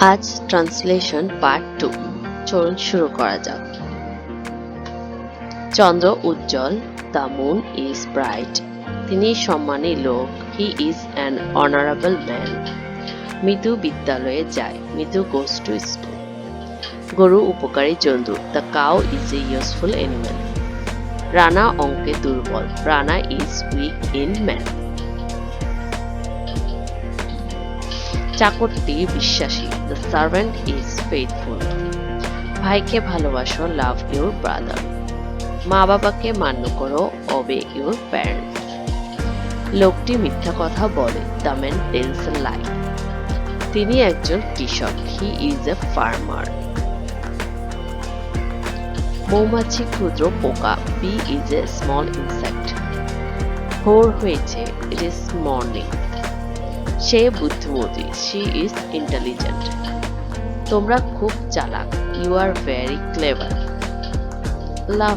আজ translation part two. চলুন শুরু করা যাক। চন্দ্র উজ্জ্বল, দ্য মুন ইজ ব্রাইট। তিনি সম্মানী লোক। He is an honourable man. Mridu বিদ্যালয়ে যায়। মৃদু গোস টু স্কুল। গরু উপকারী জন্তু। The cow is a useful animal Rana অঙ্কে দুর্বল। Rana is weak in math চাকরটি বিশ্বাসী। দ্য সার্ভেন্ট ইজ ফেথফুল ভাইকে ভালোবাসো লাভ ইউর ব্রাদার মা বাবাকে মান্য করো অবে ইউর প্যারেন্ট লোকটি মিথ্যা কথা বলে দ্য ম্যান টেলস লাই তিনি একজন কৃষক হি ইজ এ ফার্মার মৌমাছি, ক্ষুদ্র, পোকা bee is a small insect ভোর হয়েছে ইট ইজ মর্নিং সে বুদ্ধিমতী শি ইজ ইন্টেলিজেন্ট তোমরা খুব চালাক you are very clever love